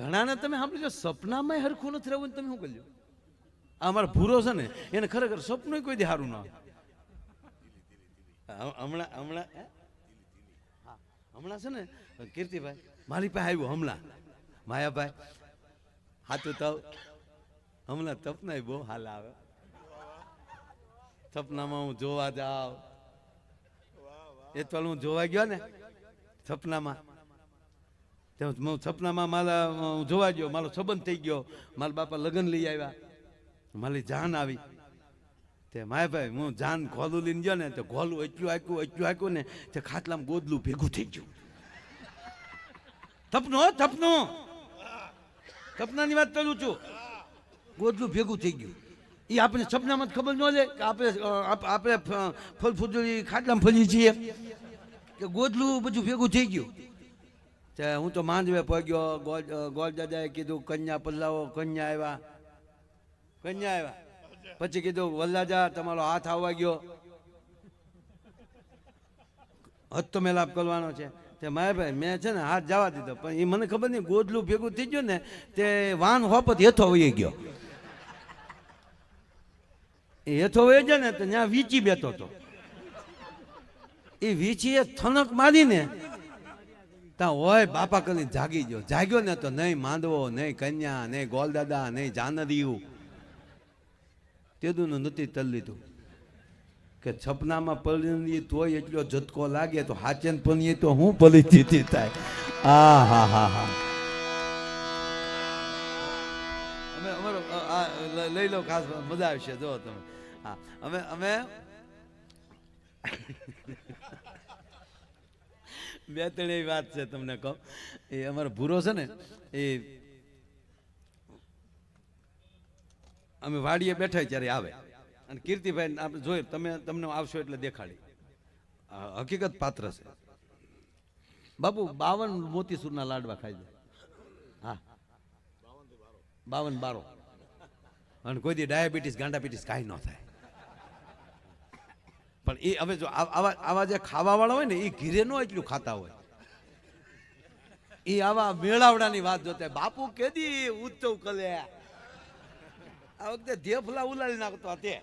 ઘણાને તમે સાંભળી જો સપનામાં હરખું નથી રહેવું તમે શું કરજો? આ અમારો ભૂરો છે ને એને ખરેખર સપનું કોઈ દી સારું ના હમણાં હમણાં હે? હા, હમણાં છે ને કીર્તિભાઈ મારી પાસે આવ્યું હમણાં. માયાભાઈ હાથું તવ હમણાં તપના બહુ હાલ આવે. સપનામાં હું જોવા જાઉં. એ તો હું જોવા ગયો ને સપનામાં તો હું સપનામાં મારા જોવા ગયો, મારો સંબંધ થઈ ગયો. મારા બાપા લગ્ન લઈ આવ્યા. મારી જાન આવી. તે માય ભાઈ, હું જાન ઘોલું લઈને ગયો ને, તો ઘોલું એટલું આક્યું એટલું આક્યું ને, તે ખાટલામાં ગોદલું ભેગું થઈ ગયું. થપનો થપનો સપનાની વાત કરું છું. ગોદલું ભેગું થઈ ગયું. એ આપણે સપનામાં ખબર ન લે કે આપણે આપણે ફ- ફળ ફૂદડી ખાટલામાં ફરીએ છીએ. કે ગોદલું બધું ભેગું થઈ ગયું. હું તો માંડવે પગ્યો ગોળ અ, દાદાએ કીધું કન્યા પલ્લાવો કન્યા આવ્યા કન્યા આવ્યા પછી કીધું વલ્લાજા તમારો હાથ આવવા ગયો. હતો મેલાપ કરવાનો છે. તે માયાભાઈ મેં છે ને હાથ જવા દીધો પણ એ મને ખબર નહીં ગોદલું ભેગું થઈ ગયું ને તે વાન હોપત હેથો વહી ગયો. એ હેથો વહી ગયો ને તો ત્યાં વીચી બેઠો હતો. એ વીચીએ થનક મારીને ત્યાં હોય, બાપા કરી જાગી ગયો. જાગ્યો ને તો નહીં માંદવો નહીં કન્યા, નહીં ગોલદાદા, નહીં જાનરિયું તેદું નથી તલ લીધું. કે છપનામાં પલળી તોય એટલો ઝટકો લાગે તો હાચેન પણીએ તો હું જીતી થાય. આ હા હા હા. અમે, અમારો લઈ લો ખાસ, મજા આવશે, જો તમે. હા, અમે અમે બે ત્રણ એવી વાત છે તમને કહું. એ અમારો ભૂરો છે ને, એ અમે વાડીએ બેઠા ત્યારે આવે. અને કીર્તિભાઈ આપણે જોઈએ, તમે, તમને આવશો એટલે દેખાડી. હકીકત પાત્ર છે. બાપુ, બાવન મોતીસૂરના લાડવા ખાઈ જાય હા. બાવન બારો. અને કોઈ દી ડાયાબિટીસ, ગાંડાબિટીસ કાંઈ ન થાય. પણ એ હવે જો આવા આવા જે ખાવાવાળા હોય ને, એ ઘીરે નો એટલું ખાતા હોય. એ આવા મેળાવડાની વાત જોતા. બાપુ કેદી ઉત્સવ કલે આ વખતે ધેફલા ઉલાળી નાખતો તે.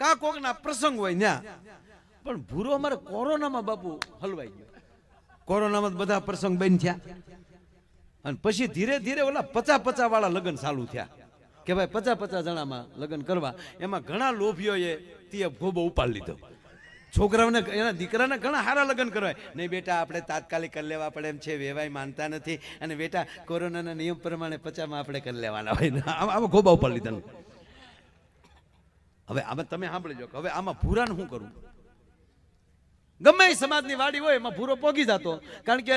કા કોકના પ્રસંગ હોય ન્યા. પણ ભૂરો અમારે કોરોનામાં બાપુ હલવાઈ ગયો. કોરોનામાં બધા પ્રસંગ બંધ થયા. અને પછી ધીરે ધીરે ઓલા પચા પચા વાળા લગ્ન ચાલુ થયા. કે ભાઈ પચાસ પચાસ જણામાં લગ્ન કરવા. એમાં ઘણા લોભીઓએ તે ભોબો ઉપાડી લીધો. છોકરાઓને એના દીકરાને ઘણા સારા લગ્ન કરવાય નહીં બેટા, આપણે તાત્કાલિક કરી લેવા પડે એમ છે, વેવાય માનતા નથી. અને બેટા, કોરોનાના નિયમ પ્રમાણે પચામાં આપણે કરી લેવાના હોય. આમાં ખોબા ઉપાડી લીધા. હવે આમાં તમે સાંભળી જો હવે આમાં ભૂરાને શું કરવું ગમે એ સમાજની વાડી હોય એમાં ભૂરો પોગી જતો. કારણ કે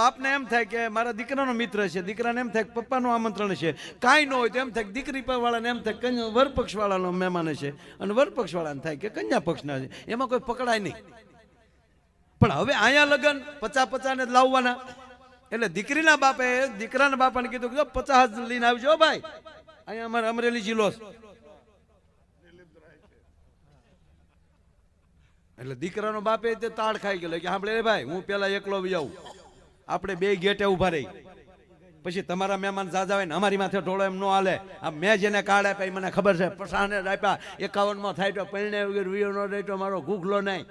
બાપને એમ થાય કે મારા દીકરાનો મિત્ર છે, દીકરાને એમ થાય કે પપ્પાનું આમંત્રણ છે. કાંઈ ન હોય તો એમ થાય કે દીકરી વાળાને એમ થાય કંઈ કન્યા વરપક્ષ મહેમાન છે. અને વરપક્ષવાળાને થાય કે કન્યા પક્ષના છે. એમાં કોઈ પકડાય નહીં. પણ હવે અહીંયા લગ્ન પચા પચાને જ લાવવાના. એટલે દીકરીના બાપે, દીકરાના બાપાને કીધું કે પચાસ લઈને આવજો ભાઈ. અહીંયા અમારે અમરેલી જિલ્લો એટલે દીકરાનો બાપે તે તાળ ખાઈ ગયેલો. કે આપણે ભાઈ, હું પેલા એકલો જાઉં આપણે બે ગેટે ઊભા રહી. પછી તમારા મહેમાન જાજા હોય ને, અમારી માથે ઢોળો એમ ન હાલે. આ મેં જેને કાર્ડ આપ્યા એ મને ખબર છે. પસાને આપ્યા. એકાવનમાં થાય તો પૈણે વગર વિયો ન રહે તો મારો ગુગલો નહીં.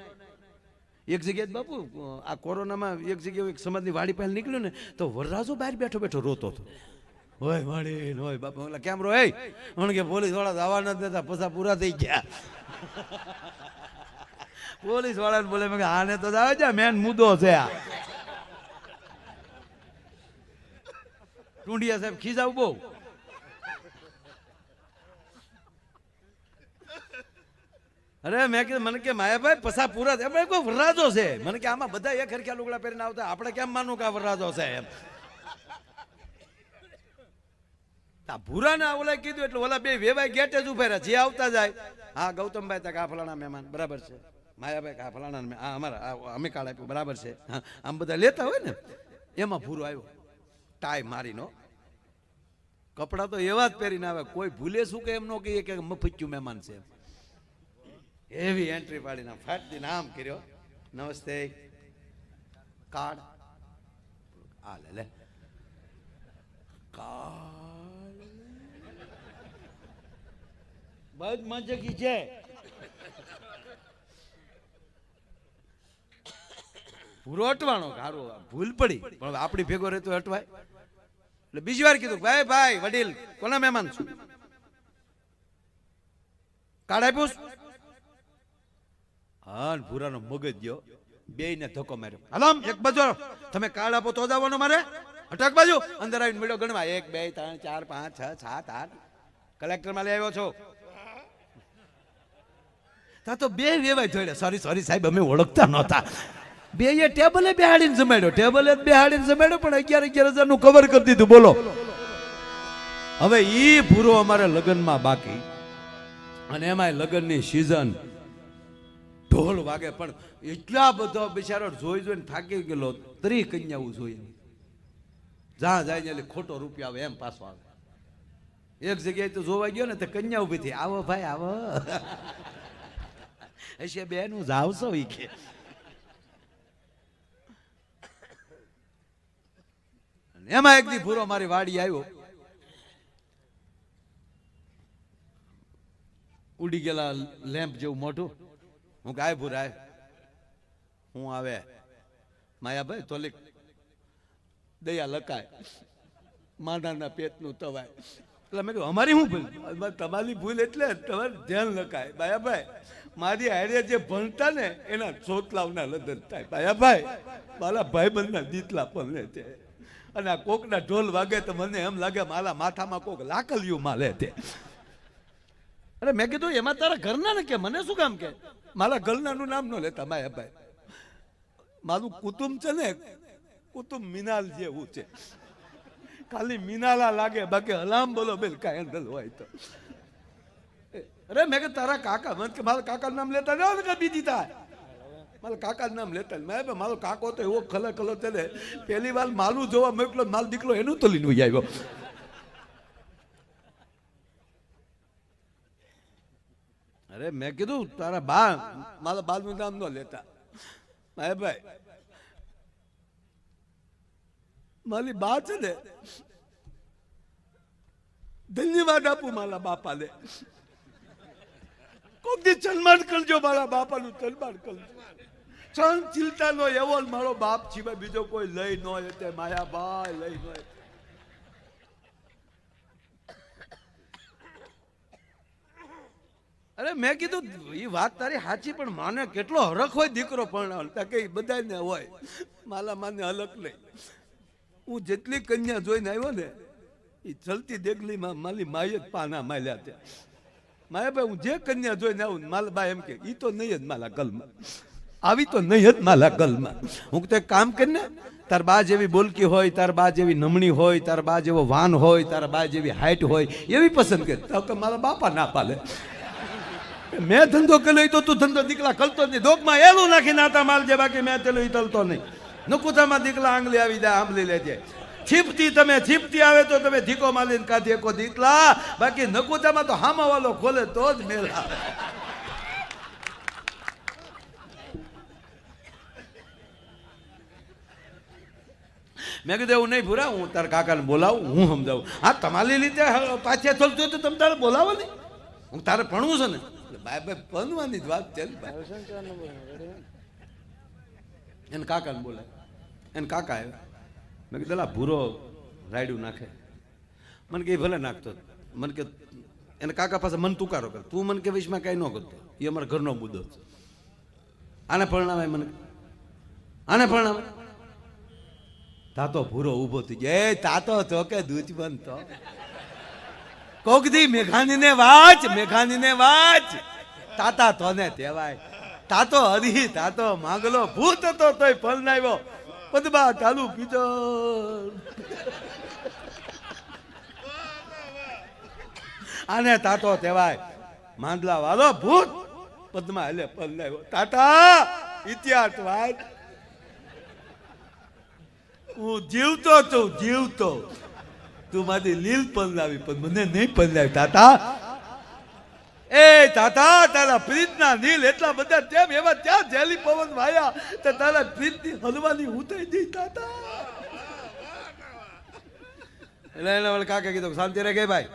એક જગ્યાએ બાપુ, આ કોરોનામાં એક જગ્યાએ એક સમાજની વાડી પાસે નીકળ્યું ને, તો વરરાજો બહાર બેઠો બેઠો રોતો હતો. હોય વાડી હોય બાપુ, ઓલા કેમરો એ મને કે પોલીસવાળા આવવા નથી દેતા, પૈસા પૂરા થઈ ગયા. પોલીસ વાળાને બોલે મેં આને તો જાવે છે મેન મુદ્દો છે આ. ટુંડિયા સાહેબ ખીજાવ બહુ. અરે મેં કીધું, મને કે માયાભાઈ, પસા પૂરા થયા. મેં કોઈ વરરાજો છે. મને કે આમાં બધા એક હરખ્યા લુગડા પહેરીને આવતા. આપણે કેમ માનવું કે આ વરરાજો છે એમ? આ ભૂરાના ઓલા કીધું, એટલે ઓલા બે વેવાય ગેટે જ ઊભા રહ્યા. જે આવતા જાય. હા, ગૌતમભાઈ તક આ ફલાણા મહેમાન. બરાબર છે. માયાભાઈ આ ફલાણા આ અમારા અમે કાળ આપ્યું, બરાબર છે. હા, આમ બધા લેતા હોય ને, એમાં ભૂરો આવ્યો. ટાઈ મારીનો કપડાં તો એવા જ પહેરીને આવે, કોઈ ભૂલે શું કે એમ નો કહીએ કે મફચ્યું મહેમાન છે એવી એન્ટ્રી પાડીને ફાટતી નામ કર્યો. નમસ્તે. કાર્ડ આ લે લે. કાર્ડ બસ મજકી છે. ભૂરો અટવાનો ગારો ભૂલ પડી. પણ આપણી ભેગો રહેતો અટવાય. એટલે બીજી વાર કીધું, ભાઈ ભાઈ, વડીલ, કોના મહેમાન છું? કાર્ડ આપ્યું? હા ભૂરાનો મગજ ગયો. બે ને ધક્કો માર્યો. હલામ એક બાજુ તમે કાર્ડ આપો તો જ આવવાનો મારે. અટક બાજુ. અંદર આવીને મેળો ગણવા એક, બે, ત્રણ, ચાર, પાંચ, છ, સાત, આઠ. કલેક્ટરમાં લઈ આવ્યો છો. તા તો બે વેવાય જોડે. સોરી સોરી સાહેબ, અમે ઓળખતા નહોતા. બે એ ટેબલે બેહાડીને જમાડ્યો. ટેબલે બેહાડીને જમાડ્યો, પણ અગિયાર અગિયાર હજારનું કવર કરી દીધું. બોલો. હવે ઈ ભૂરો અમારે લગ્નમાં બાકી. અને એમાંય લગ્નની સિઝન ઢોલ વાગે, પણ એટલા બધો બિચારો જોઈ જોઈને થાકી ગયેલો. તરી કન્યાઓ જોઈએ જ્યાં જાય ને એટલે ખોટો રૂપિયા આવે, એમ પાછો આવે. એક જગ્યાએ તો જોવા ગયો ને, તો કન્યા ઊભી થઈ. આવો ભાઈ, આવો. હશે બેનું જાવશો ઈ કે. એમાં એક દી ભૂરો મારી વાડી આવ્યો. ઉડી ગયેલા લેમ્પ જેવું મોઢું. હું ગાય ભૂરાય, હું આવે. માયાભાઈ, તોલિક દયા લકાય માનાના પેટનું તવાય. એટલે મેં કહ્યું અમારી શું ભૂલ? તમારી ભૂલ એટલે તમારે ધ્યાન લખાય. બાયાભાઈ મારી હારે જે ભણતા ને, એના ચોતલાવના લદન થાય. બાયાભાઈ મારા ભાઈબંધના દીતલા પણ તે અને આ કોકના ઢોલ વાગે તો મને એમ લાગે મારા માથામાં કોક લાકલિયું માલે તે. અરે મેં કીધું, એમાં તારા ઘરના ને કે? મને શું કામ કે? મારા ઘરનાનું નામ ન લેતા, માયાભાઈ. મારું કુટુંબ છે ને, કુટુંબ મિનાલ જેવું છે. ખાલી મિનાલા લાગે, બાકી હલામ બોલો બેલ કાંઈ હોય તો. અરે મેં કે તારા કાકા, મને કે મારા કાકાનું નામ લેતા જાઓ ને કે બીજી થાય મારા કાકાનું નામ લેતા મેં મારો કાકો તો એવો ખલો ખલો છે પહેલી વાર માલું જોવા મોકલો માલ દીકરો એનું તો લઈને આવ્યો. અરે મેં કીધું, તારા બા, મારા બાલનું નામ ન લેતા. મારે ભાઈ, મારી બા છે ને, ધન્યવાદ આપું મારા બાપાને. કોક દી સન્માન કરજો મારા બાપાનું, સન્માન કરજો. સહનશીલતાનો એવો મારો બાપ સિવાય બીજો કોઈ લઈ ન તે માયાભાઈ લઈ ન અરે મેં કીધું એ વાત તારી સાચી, પણ માને કેટલો હરખ હોય દીકરો પણ. કે બધાને હોય, માલા માને હલક નહીં. હું જેટલી કન્યા જોઈને આવ્યો ને એ ચલતી દેગલીમાં માલી માય જ પાના માલ્યા ત્યાં. માયા ભાઈ, હું જે કન્યા જોઈને આવું મારા બા એમ કે એ તો નહીં જ માલા ગલમાં. આવી તો નહીં જ મારા ગલમાં. હું તો કામ કરીને તાર બા જેવી બોલકી હોય, તાર બા જેવી નમણી હોય, તાર બા જેવો વાન હોય, તાર બા જેવી હાઈટ હોય, એવી પસંદ કર. તો મારા બાપા ના પાલે. મેં ધંધો કર્યો તો તું ધંધો દીકલા કરતો જ નહીં. દોકમાં એલું નાખી નાતા માલ જે બાકી મેં તેલું તલતો નહીં. નકુતામાં દીકલા આંગલી આવી જાય, આંબલી લેજે. છીપતી તમે છીપતી આવે તો તમે ધીકો માલીને કાઢી એકો દીકલા બાકી નકુતામાં તો હામાવાલો ખોલે તો જ મેળ. આવે મેં કીધું એવું નહીં ભૂરા હું તારા કાકાને બોલાવું હું સમજાવું. હા તમારી હ- પાછે હોય તો તમે તારે બોલાવો ને હું તારે ભણવું છે ને. બાય ભાઈ ભણવાની જ વાત ને એને કાકાને બોલાય. એને કાકા આવ્યા. મેં કીધું "લા, ભૂરો રાયડું નાખે. મને કે ભલે નાખતો. મને કે એને કાકા પાસે મન તુકારો કર. તું મને કે વિશમાં કાંઈ ન કરતો. એ અમારા ઘરનો મુદ્દો આને પરણાવે મને. આને પરણાવે તાતો ભૂરો ઊભો થઈ ગયો. એ તાતો તો કે દૂધ બનતો. કોક દી મેઘાની ને વાચ મેઘાની ને વાચ. તાતા તો ને તેવાય તાતો હરી, તાતો માંગલો. ભૂત હતો તોય ફલ નાવ્યો પદબા ચાલુ પીજો આને તાતો તેવાય માંદલા વાળો ભૂત પદમાં એટલે ફલ નાવ્યો તાતા ઇતિહાસ વાત હું જીવતો છું, જીવતો. તું મારી લીલ પલ્લાવી પણ મને નહીં પલ્લાવી તાતા. એ તાતા, તારા પ્રીતના નીલ એટલા બધા તેમ એવા ત્યાં જેલી પવન વાયા તો તારા પ્રીતની હલવાની ઉતરી જઈ તાતા. એટલે એને વળી કાકે કીધું શાંતિ રે ગઈ ભાઈ.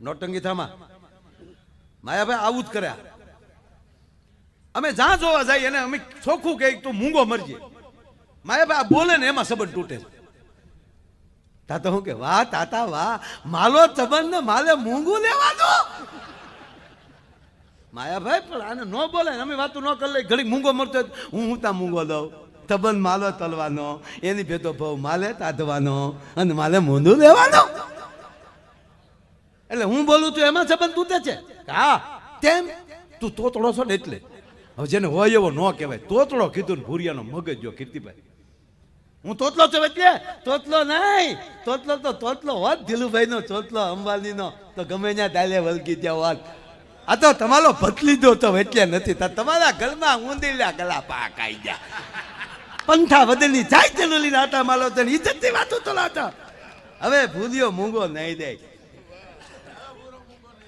નોટંગી થામા. માયાભાઈ આવું જ કર્યા. અમે જ્યાં જોવા જઈએ એને અમે ચોખ્ખું કહે તું મૂંગો મરજે માયાભાઈ બોલે ને એમાં સંબંધ તૂટે તાતા હું કે, વાહ, તાતા, વાહ, માલો સંબંધ ને માલે મૂંગું દો માયાભાઈ પણ આને ન બોલે અમે વાતો ન કરી લઈ ઘડી મૂંગો મરતો હું હું ત્યાં મૂંગો દઉં? તબન માલો તલવાનો, એની ભેતો ભાવ માલે તાધવાનો અને માલે મૂંદું લેવાનો. એટલે હું બોલું છું એમાં સંબંધ તૂટે છે? હા, તેમ? તું તોતડો છો ને એટલે. હવે જેને હોય એવો ન કહેવાય. તોતલો કીધું ને ભૂરિયાનો મગજ જો કીર્તિભાઈ. હું તોતલો છું એટલે તોતલો નહીં. તોતલો તો તોતલો હોત ધીલુભાઈ નો તોતલો અંબાની નો તો ગમે ત્યાં દાલે વલકી ત્યાં હોત. આ તો તમારો ભતલી દો તો એટલે નથી તમારા ઘરમાં ઊંધીલા ગલા પાક આઈ ગયા. પંથા વધેની જાય તેનો લીધા હતા માલો ઇજ્જતની વાતો તો લાતા. હવે ભૂલ્યો મૂંગો નહીં દે.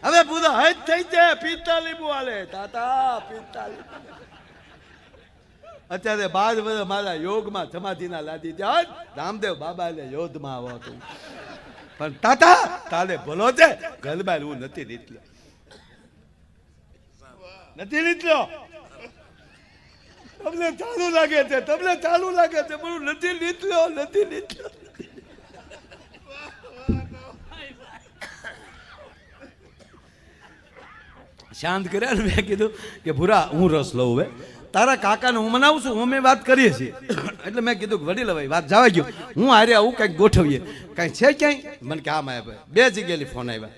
હવે ભૂલો હજ થઈ જાય પિસ્તાલી હાલે તાતા પિસ્તાલી અત્યારે બાદ બધા મારા યોગમાં સમાધિના લાદી જાય રામદેવ બાબા એટલે યોધમાં આવો તું પણ તાતા તાલે ભલો છે. ગલબાઈ હું નથી નીકળ્યો. નથી નીકળ્યો? તમને ચાલુ લાગે છે, તમને ચાલુ લાગે છે હું નથી નીકળ્યો નથી નીકળ્યો. શાંત કર્યા ને મેં કીધું કે ભૂરા, હું રસ લઉં હવે. તારા કાકાને હું મનાવું છું, અમે વાત કરીએ છીએ. એટલે મેં કીધું કે વડીલ ભાઈ વાત જવા ગયો હું હારે આવું, કંઈક ગોઠવીએ. કાંઈ છે ક્યાંય? મને કે આમ આવ્યા ભાઈ, બે જગ્યાએ ફોન આવ્યા.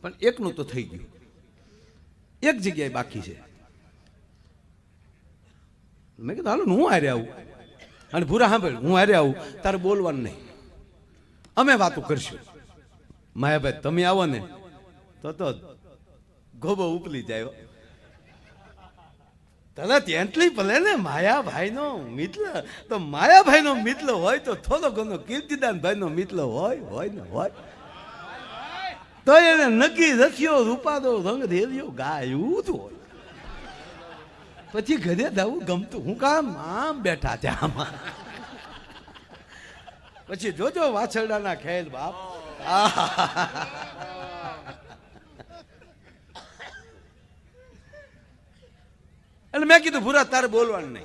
પણ એકનું તો થઈ ગયું. એક જગ્યાએ બાકી છે. મેં કીધું, હાલો હું હારે આવું. અને ભૂરા સાંભળ હું હારે આવું, તારે બોલવાનું નહીં. અમે વાતો કરશું. માયાભાઈ તમે આવો ને. તો તો ગોબો ઉપલી જાય તને તેટલી ભલે ને માયાભાઈ નો મિત્ર. તો માયાભાઈ નો મિત્ર હોય તો થોડો ઘણો કીર્તિદાન ભાઈ નો મિત્ર હોય હોય ને હોય. તો એને નક્કી રસ્યો, રૂપાદો, રંગ રેલિયો ગાયું જ હોય. પછી ઘરે જવું ગમતું. હું કામ આમ બેઠા છે આમાં. પછી જોજો વાછરડાના ખેલ બાપ. આહાહાહા. એટલે મેં કીધું, ભૂરા, તારે બોલવાનું નહીં.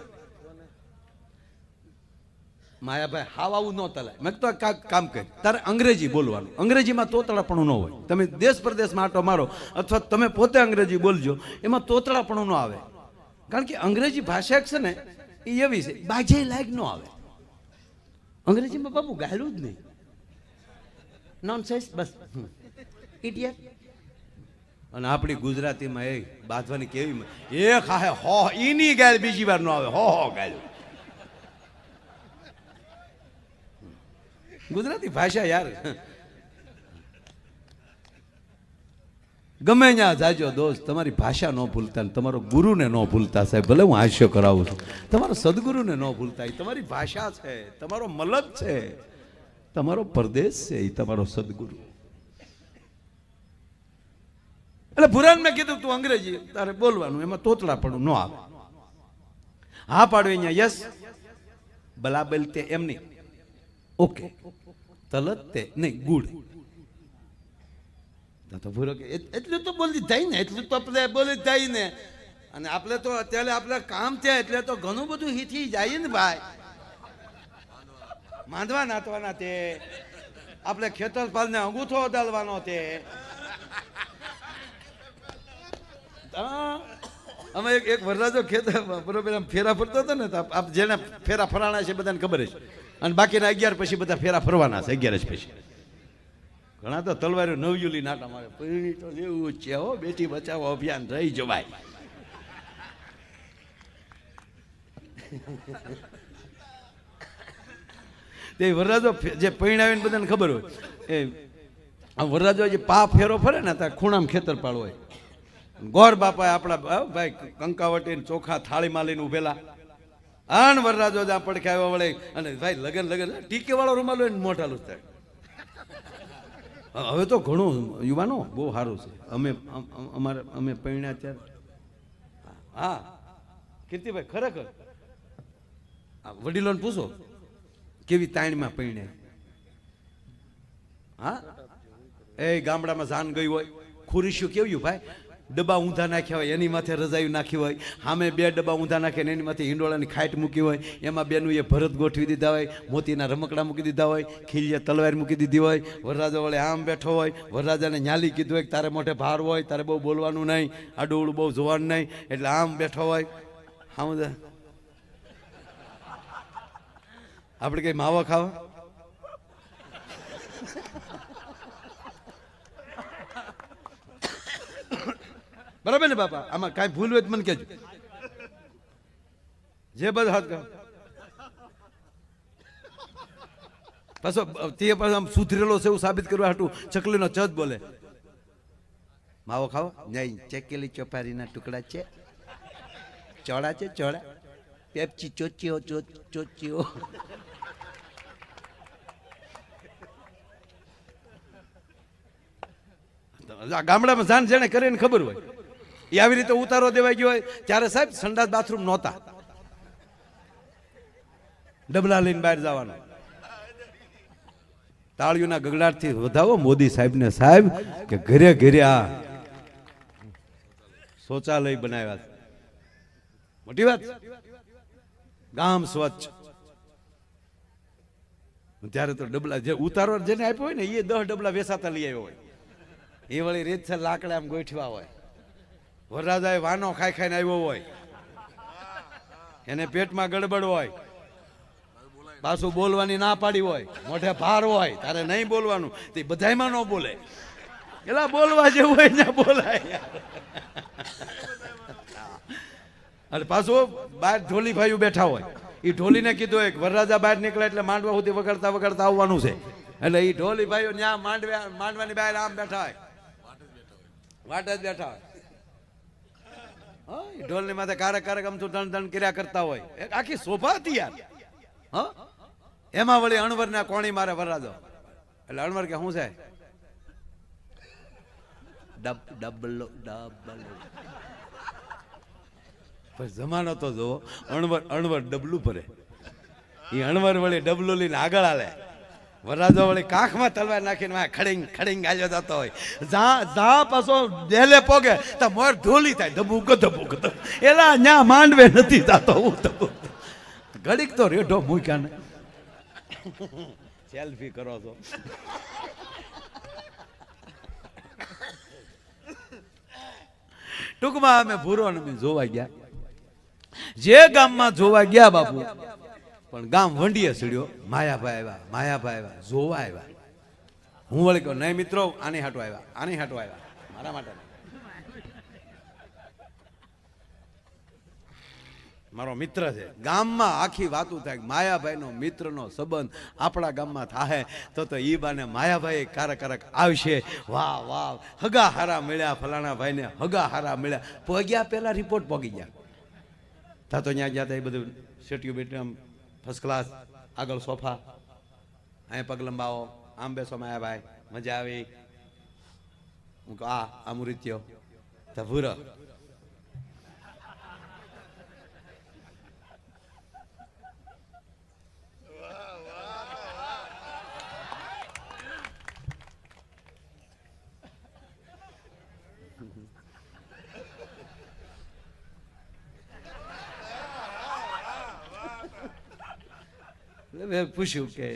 માયાભાઈ હાવ આવું ન તલાય. મેં તો કામ કરી. તારે અંગ્રેજી બોલવાનું. અંગ્રેજીમાં તોતળાપણું ન હોય. તમે દેશ પ્રદેશમાં આટો મારો અથવા તમે પોતે અંગ્રેજી બોલજો, એમાં તોતળાપણું ન આવે. કારણ કે અંગ્રેજી ભાષા એક છે ને, એ એવી છે બાજે લાયક ન આવે. અંગ્રેજીમાં બાબુ ગાયલું જ નહીં. નોન સેન્સ બસ. ઇડિયટ અને આપણી ગુજરાતીમાં એ બાંધવાની કેવી એ ખાહે હો, ઈની ગાય બીજી વાર ન આવે. હો હો ગાય ગુજરાતી ભાષા યાર. ગમે ત્યાં જાજો દોસ્ત, તમારી ભાષા ન ભૂલતા તમારો ગુરુને ન ભૂલતા સાહેબ. ભલે હું હાસ્ય કરાવું છું. તમારો સદગુરુને ન ભૂલતા. એ તમારી ભાષા છે, તમારો મલક છે, તમારો પરદેશ છે એ તમારો સદગુરુ. એટલે ભુરાન મેં કીધું, તું અંગ્રેજી, તારે બોલવાનું, એમાં તોતળાપણું ન આવે. હા પાડવે અહીંયા, યસ. બલાબલ તે એમ નહીં. ઓકે. તલત તે નહીં, ગુડ. તો ભૂરો કે "એટ- એટલું તો બોલી જાય ને, એટલું તો આપણે બોલી જાય ને. અને આપણે તો અત્યારે આપણે કામ છે એટલે તો ઘણું બધું હીથી જાય ને ભાઈ. માંડવા નાતવાના તે. આપણે ખેતરપાલને અંગૂઠો અડાડવાનો તે હા. અમે એક એક વરરાજો ખેતર બરોબર, આમ ફેરા ફરતો હતો ને આપ- જેને ફેરા ફરાણા છે બધાને ખબર છે અને બાકીના અગિયાર પછી બધા ફેરા ફરવાના છે, અગિયાર પછી. ઘણા તો તલવારો નવયુલી નાટા મારે પૈણી તો એવું જ છે હો, બેટી બચાવો અભિયાન, રહી જવાય. તે વરરાજો જે પરિણાવીને બધાને ખબર હોય, એ વરરાજો જે પા ફેરો ફરે ને, ત્યાં ખૂણામાં ખેતર પાડ હોય. ગોર બાપા આપણા ભાઈ, કંકાવટી ચોખા થાળીમાં લઈને ઉભેલા આન વરરાજો જ્યાં પડખે આવ્યો વળે, અને ભાઈ, લગન લગન ટીકે વાળો રૂમાલ હોય ને મોઢાલું થાય. હવે તો ઘણું યુવાનો બહુ સારું છે. અમે અમ- અમ- અમારે અમે પૈણ્યા ત્યારે. હા. કીર્તિભાઈ, ખરેખર. વડીલોને પૂછો, કેવી તાણીમાં પૈણે હા? એ ગામડામાં જાન ગઈ હોય. ખુરીશું કેવું ભાઈ? ડબ્બા ઊંધા નાખ્યા હોય, એની માથે રજાયું નાખી હોય, સામે બે ડબ્બા ઊંધા નાખે ને એની માથે હિંડોળાની ખાટ મૂકી હોય, એમાં બેનું એ ભરત ગોઠવી દીધા હોય, મોતીના રમકડા મૂકી દીધા હોય, ખીલીએ તલવાર મૂકી દીધી હોય, વરરાજા વળે આમ બેઠો હોય, વરરાજાને ન્યાલી કીધું હોય કે તારે મોઢે ભાર હોય, તારે બહુ બોલવાનું નહીં, આડું બહુ જોવાનું નહીં, એટલે આમ બેઠો હોય. હા આપણે કંઈ માવા ખાવા? બરાબર ને બાપા? આમાં કાંઈ ભૂલ હોય તો મને કહેજો. જે બધા હાથ પાછો, તે પાછો આમ સુધરેલો છે એવું સાબિત કરવા હાટું ચકલીનો ચજ બોલે. માવો ખાવો? નહીં, ચકેલી ચોપારીના ટુકડા છે. ચોળા છે, ચોળા. પેપચી ચોચીઓ ચોચીઓ. ગામડામાં જાણ જેને કરીને ખબર હોય. એ આવી રીતે ઉતારો દેવાઈ ગયો હોય, ત્યારે સાહેબ સંડાસ બાથરૂમ નહોતા. ડબલા લઈને બહાર જવાનું. તાળીઓના ગગડાટથી વધાવો, મોદી સાહેબને સાહેબ, કે ઘરે ઘરે આ શૌચાલય બનાવ્યા મોટી વાત. ગામ સ્વચ્છ. ત્યારે તો ડબલા જે ઉતારો જેને આપ્યો હોય ને, એ દસ ડબલા વેસાતા લઈ આવ્યો હોય. એ વળી રીત છે લાકડા આમ ગોઠવા હોય. વરરાજાએ વાનો ખાઈ ખાઈને આવ્યો હોય. એને પેટમાં ગડબડ હોય. પાછું બોલવાની ના પાડી હોય. મોઢે ભાર હોય. તારે નહીં બોલવાનું. તે બધાયમાં ન બોલે. એલા બોલવા જેવું હોય ને બોલાય. અને પાછું બહાર ઢોલી ભાઈઓ બેઠા હોય. એ ઢોલીને કીધું એક, વરરાજા બહાર નીકળે એટલે માંડવા સુધી વગાડતા વગાડતા આવવાનું છે. એટલે એ ઢોલી ભાઈઓ ત્યાં માંડવા માંડવાની બહાર આમ બેઠા હોય. વાટ જ બેઠા હોય. હા, ની માથે કારક કારક આમ ધણ ધણ કર્યા કરતા હોય. આખી શોભા હતી યાર. હા? એમાં વળી અણવર ના કોણી મારે વરરાજો એટલે અણવર કે શું છે? ડબલો ડબલો. જમાનો તો જો અણવર અણવર ડબલું ભરે. એ અણવર વળી ડબલું લઈને આગળ હાલે. વરરાજો વળી કાંખમાં તલવાર નાખીને વાંહે ખડીંગ ખડીંગ ગાલ્યો જતો હોય. જા જા પાછો ડેલે પોગે, તો મોર ધૂલી થાય. ધબુક ધબુક. એલા ન્યા માંડવે નથી જાતો હું ધબુક ઘડીક તો રેઢો મૂક્યા ને. સેલ્ફી કરો છો. ટૂંકમાં અમે ભૂરો અમે જોવા ગયા. જે ગામમાં જોવા ગયા બાપુ પણ ગામ વંડીએ સીડ્યો. માયાભાઈ આવ્યા માયાભાઈ આવ્યા, જોવા આવ્યા. હું વળી કહું, નહીં મિત્રો, આની હાટો આવ્યા, આની હાટો આવ્યા. મારા માટે મારો મિત્ર છે. ગામમાં આખી વાતું થાય માયાભાઈનો મિત્રનો સંબંધ આપણા ગામમાં થાય તો તો ઈ બાને માયાભાઈ કારક કારક આવશે. વાહ વાહ. હગા હારા મળ્યા ફલાણા ભાઈને હગા હારા મળ્યા. પગ્યા, પહેલા રિપોર્ટ પગી ગયા. તા તો ત્યાં ગયા તા એ બધું સેટિયું બેટ્યું આમ ફર્સ્ટ ક્લાસ આગળ સોફા. અહીં પગ લંબાવો. આમ બેસો માયાભાઈ. મજા આવી. હું કહું, આ આ મુરિત્યો તા ભૂરો એટલે મેં પૂછ્યું કે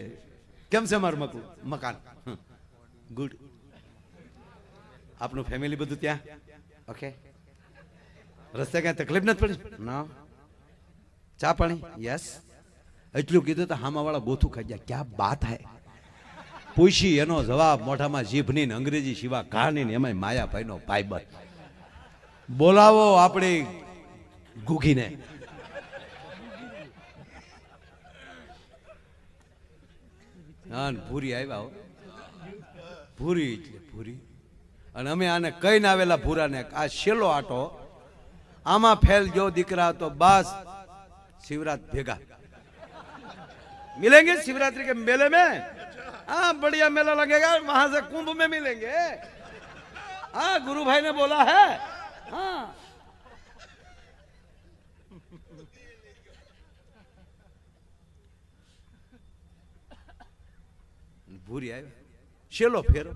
કેમ છે મારું મકું, મકાન? ગુડ આપનું ફેમિલી બધું ત્યાં? ઓકે રસ્તે કાંઈ તકલીફ નથી પડી? ના. ચા પાણી? યસ એટલું કીધું તો હામાવાળા ગોથું ખાઈ ગયા. ક્યાં બાત હે? પૂછી એનો જવાબ મોઢામાં જીભની ને અંગ્રેજી સિવા કહાની ને એમાંય માયાભાઈનો ભાઈ બોલાવો આપણી ગુગીને હા ને ભૂરી આવ્યા હો ભૂરી એટલે ભૂરી અને અમે આને કહીને આવેલા ભૂરાને આ છેલ્લો આટો આમાં ફેલ જો દીકરા તો બસ શિવરાત ભેગા मिलेंगे शिवरात्रि के मेले में हाँ बढ़िया मेला लगेगा वहां से कुंभ में मिलेंगे हाँ गुरु भाई ने बोला है हाँ ભૂરી આવ્યા શેલો ફેરો.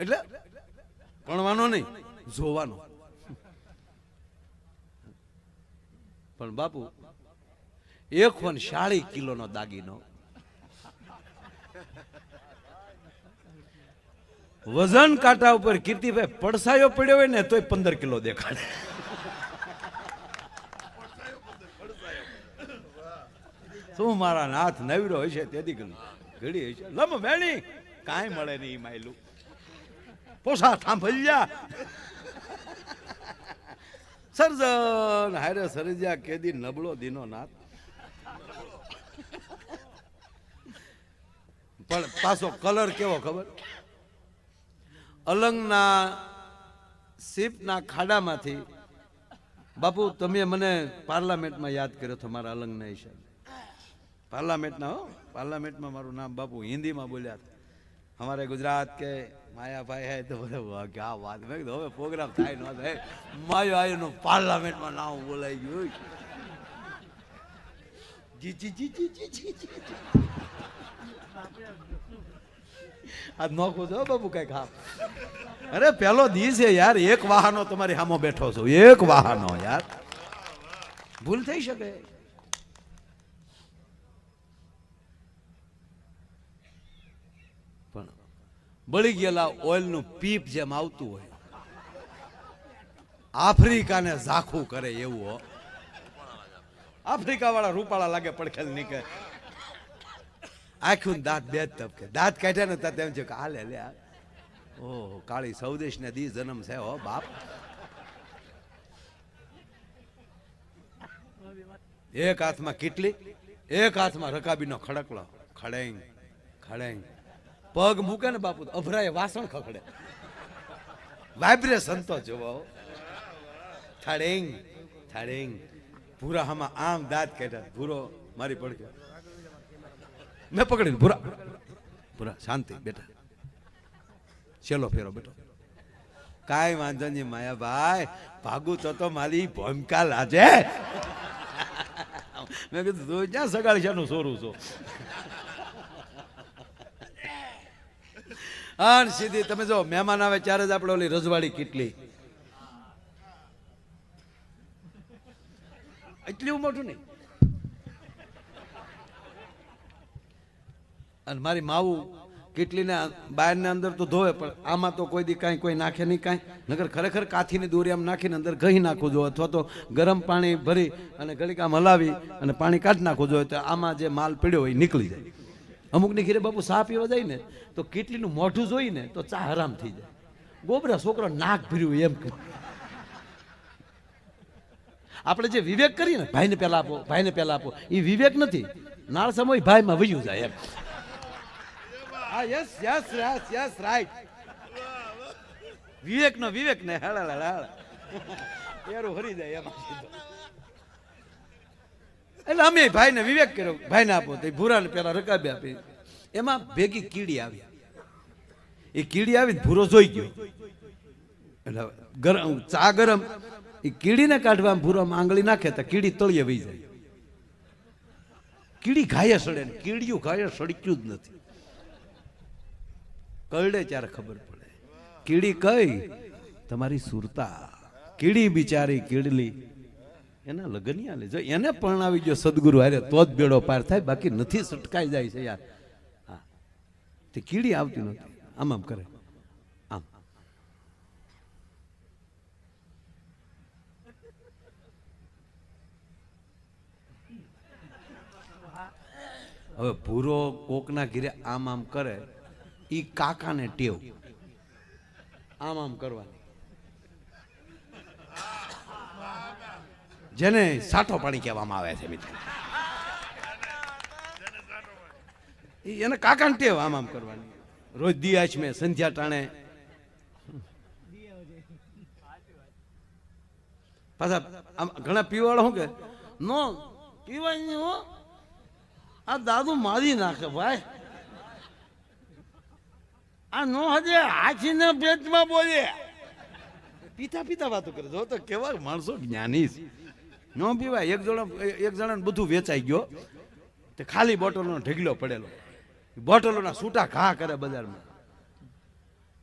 એટલે ભણવાનો નહીં, જોવાનો. પણ બાપુ, એક વન શાળી કિલોનો દાગીનો. વજન કાંટા ઉપર કીર્તિભાઈ પડસાયો પડ્યો હોય ને તોય પંદર કિલો દેખાડે. શું મારા નાથ નવરો હશે તેથી ઘડી ઘડી છે. લમ વેણી. કાંઈ મળે નહીં માયલું. પોસા થાંભલ્યા. સર્જન હારે સરજ્યા કેદી નબળો દીનો નાથ. પણ પાછો કલર કેવો ખબર? અલંગના સીપના ખાડામાંથી બાપુ તમે મને પાર્લામેન્ટમાં યાદ કર્યો તમારા મારા અલંગના હિસાબે. પાર્લામેન્ટના હો, પાર્લામેન્ટમાં મારું નામ બાપુ હિન્દીમાં બોલ્યા હતા. અમારે ગુજરાત કે માયાભાઈ હે તો બધા આ વાત? મેં કીધું, હવે પ્રોગ્રામ થાય ન થાય. માયો આયુનું પાર્લામેન્ટમાં નામ બોલાઈ ગયું જી જી જી જી જી જી જી આ નોખું છો બાપુ કંઈક હા અરે પેલો દી છે યાર, એક વાહનો તમારી સામો બેઠો છો, એક વાહનો યાર. ભૂલ થઈ શકે. બળી ગયેલા ઓઇલનું પીપ જેમ આવતું હોય. આફ્રિકાને ઝાખું કરે એવું, હો. આફ્રિકા વાળા રૂપાળા લાગે પડખેલ નીકળે. આખું દાંત બે જ તબકે. દાંત કાઢ્યા ને ત્યાં તેમ છે કે, હાલે, લે. ઓહો, કાળી સૌદેશ ને દી જન્મ છે, હો, બાપ. એક હાથમાં કેટલી, એક હાથમાં રકાબીનો ખડકલો. ખડેંગ ખડેંગ. પગ મૂકે ને બાપુ અભરાય, વાસણ ખખડે. વાઇબ્રેશન તો જોવો થાડેંગ થાડેંગ. ભૂરા હામાં આમ દાંત કાઢ્યા, ભૂરો મારી પડકે મેં પકડી ભૂરા. ભૂરા, શાંતિ, બેટા. ચેલો ફેરો, બેટો. કાંઈ વાંધો નહીં, માયાભાઈ. ભાગુ તો તો મારી ભૂમિકા લાજે. મેં કીધું, તું ક્યાં સગાડી છે સોરું છો? હા સીધી તમે જો, મહેમાન આવે ત્યારે જ આપણે ઓલી રજવાડી કેટલી. એટલું મોટું નહીં. અને મારી માવું કેટલીને બહારને અંદર તો ધોવે, પણ આમાં તો કોઈ દી કાંઈ, કોઈ નાખે નહીં કાંઈ. નગર ખરેખર કાથીની દોરી આમ નાખીને અંદર ઘી નાખવું જોઈએ, અથવા તો ગરમ પાણી ભરી અને ઘડીક આમ હલાવી અને પાણી કાઢી નાખવું જોઈએ, તો આમાં જે માલ પીડ્યો હોય નીકળી જાય. અમુકની ઘેરે બાપુ ચા પીવા જાય ને, તો કેટલીનું મોઢું જોઈને તો ચા હરામ થઈ જાય. ગોબરા છોકરો નાક ભર્યું એમ કહે. આપણે જે વિવેક કરીએ ને, ભાઈને પહેલા આપો, ભાઈને પહેલા આપો, એ વિવેક નથી. નાળ સમય ભાઈમાં વયું જાય એમ. હા yes yes yes yes right Vivek નો વિવેક ને હેળા હેળા એરું હરી જાય એમાં. એટલે અમે ભાઈને વિવેક કર્યો, ભાઈને આપો. તો ભૂરાને પેલા રકાબી આપી. એમાં ભેગી કીડી આવી. એ કીડી આવી ને ભૂરો જોઈ ગયો. એટલે ગરમ ચા ગરમ. એ કીડીને કાઢવા ભૂરામાં આંગળી નાખે તો કીડી તળીએ વહી જાય. કીડી ઘાયે સડે ને કીડીયું ઘાયે સડક્યું જ નથી. કરડે ત્યારે ખબર પડે. કીડી કઈ? તમારી સુરતા. કીડી બિચારી કીડલી. એના લગ્ન આલે જો એને પરણાવી ગયો સદગુરુ હારે તો જ બેડો પાર થાય, બાકી નથી સટકાઈ જાય છે યાર. હા. તે કીડી આવતી નથી આમ આમ કરે. આમ. હવે ભૂરો કોકના ઘીરે આમ આમ કરે, ઈ કાકાને ટેવ. આમ આમ કરવાની. જેને સાઠો પાણી કહેવામાં આવે છે મિત્રો. એને કાકાને ટેવ આમ આમ કરવાની. રોજ દિયાચ મેં, સંધ્યા ટાણે. પાછા ઘણા પીવાળો શું કે, નો, પીવાય નહીં હો. આ દાદુ મારી નાખે ભાઈ. આ નો હજે હાથીને પેટમાં બોલે. પીતા પીતા વાતો કરે જો તો કેવા માણસો જ્ઞાની છે. ન પીવાય. એક જણા, એક જણાને બધું વેચાઈ ગયો. તે ખાલી બોટલોનો ઢગલો પડેલો. બોટલોના છૂટા ઘા કરે બજારમાં.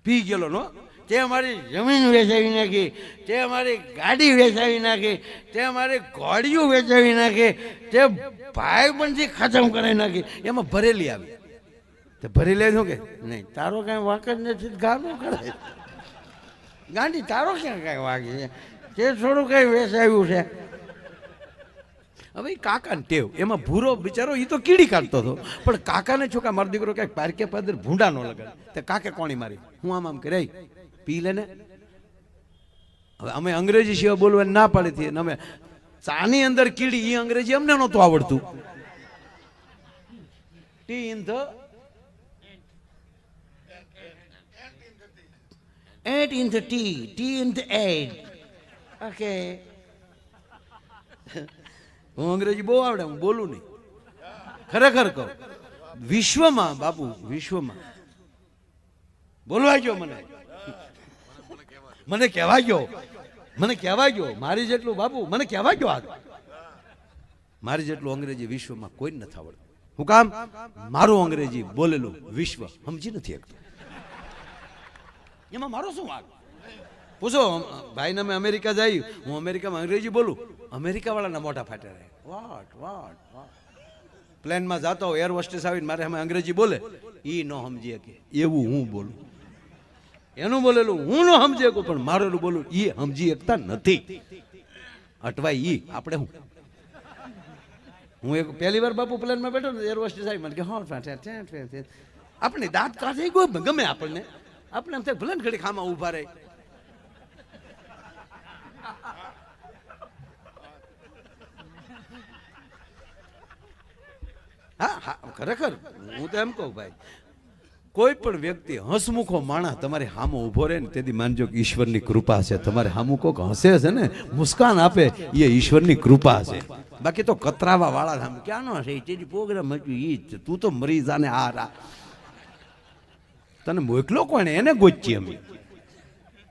પી ગયેલો, નો? તે મારી જમીન વેચાવી નાખી, તે મારી ગાડી વેચાવી નાખી, તે મારી ઘોડીઓ વેચાવી નાખી, તે ભાઈબંધી ખતમ કરાવી નાખી. એમાં ભરેલી આવી. તે ભરેલી શું કે? નહીં, તારો કાંઈ વાંક જ નથી ગાડું કરે ગાંડી તારો ક્યાં કાંઈ વાગે છે? તે થોડું કાંઈ વેચાવ્યું છે. હવે કાકાને ટેવ. એમાં ભૂરો બિચારો એ તો કીડી કાઢતો હતો. પણ કાકાને છોકા મારો દીકરો ક્યાંક પારકે પાદર ભૂંડા ન લગાડે. તે કાકે કોણી મારી? હું આમ આમ કરે પી લે ને. હવે અમે અંગ્રેજી સિવાય બોલવા ના પાડી અને અમે ચાની અંદર કીડી એ અંગ્રેજી અમને નહોતું આવડતું. T in the at in the T T in the at okay હું અંગ્રેજી બહુ આવડે, હું બોલું નહીં. ખરેખર કહું, વિશ્વમાં, બાપુ, વિશ્વમાં. બોલવા ગયો મને. મને કહેવા ગયો મને કહેવા ગયો મારી જેટલું, બાપુ, મને કહેવા ગયો આ. મારી જેટલું અંગ્રેજી વિશ્વમાં કોઈ નથી આવડતું. હું કામ? મારું અંગ્રેજી બોલેલું વિશ્વ. સમજી નથી શકતું. એમાં મારો શું વાંક? પૂછો, ભાઈને અમે અમેરિકા જઈ હું અમેરિકામાં અંગ્રેજી બોલું. અમેરિકાવાળાના મોટા ફાટે રહે. વાટ વાટ પ્લેનમાં જાતો એર હોસ્ટેસ આવીને મારે અમે અંગ્રેજી બોલે. એ ન સમજી શકે. એવું હું બોલું. એનું બોલેલું, હું ન સમજી શકું, પણ મારેલું બોલું એ સમજી શકતા નથી. અટવાય ઈ, આપણે હું હું એક પહેલી વાર બાપુ પ્લેનમાં બેઠો ને એર હોસ્ટેસ આવી મને કે, હા. આપણે દાંત કાઢે ગમે આપણને. આપણે એમ થાય, ભલે ઘડી ખામાં ઊભા રહે. હા, ખરેખર? હું તો એમ કહું ભાઈ, કોઈ પણ વ્યક્તિ હસમુખો માણસ તમારી હામો ઊભો રહે ને તેથી માનજો કે ઈશ્વરની કૃપા છે. તમારે હામું કોક હસે છે ને, મુસ્કાન આપે, એ ઈશ્વરની કૃપા છે. બાકી તો કતરાવા વાળા સામે ક્યાંનો હશે? એ પ્રોગ્રામ હજુ એ જ તું તો મરી જાને આ રા. તને મોકલો કોણે? એને ગોચી અમે.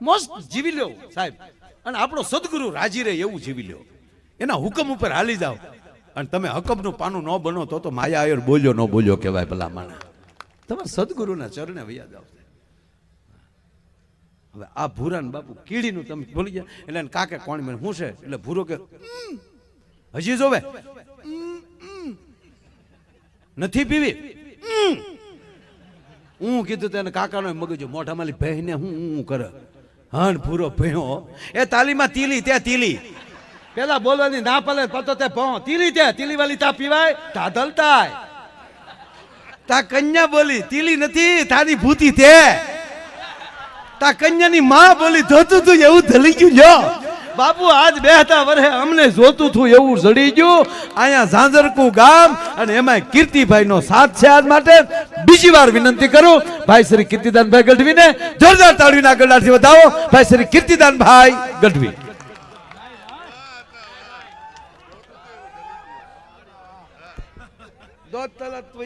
મસ્ત જીવી લ્યો સાહેબ. અને આપણો સદગુરુ રાજી રહે એવું જીવી લ્યો. એના હુકમ ઉપર હાલી જાઓ. અને તમે હકમનું પાનું ન બનો તો તો માયા આયર બોલ્યો ન બોલ્યો કહેવાય ભલા માણા તમારા સદગુરુના ચરણે વૈયા જાવ હવે આ ભૂરાન બાપુ કીડીનું તમે ભૂલી ગયા. એટલે કાકે કોણ મેં શું છે? એટલે ભૂરો કે હજી જોવે. નથી પીવી? હું કીધું તેને કાકાનો મગજ મોઢામાં બહેને હું હું કરે? હણ ભૂરો ભયો એ તાલીમાં તીલી, ત્યાં તીલી. પેલા બોલવાની ના પલે પતો તે ભો. તીલી તે, તીલી વાલી તા પીવાય, તા ધલતાય તા કન્યા બોલી, તીલી નથી, તારી ભૂતી તે. તા કન્યાની માં બોલી ધોતું તું એવું ધલી ગયું લ્યો. બાપુ, આજ બે હતા વરહે અમને જોતું થું એવું જડી ગયું. અહીંયા ઝાંઝરકું ગામ અને એમાં કીર્તિભાઈ નો સાથ છે આજ માટે. બીજી વાર વિનંતી કરું, ભાઈ શ્રી કીર્તિદાનભાઈ ગઢવીને જોરદાર તાળીના ગળાથી વધાવો. ભાઈ શ્રી કીર્તિદાનભાઈ ગઢવી. Dótala tu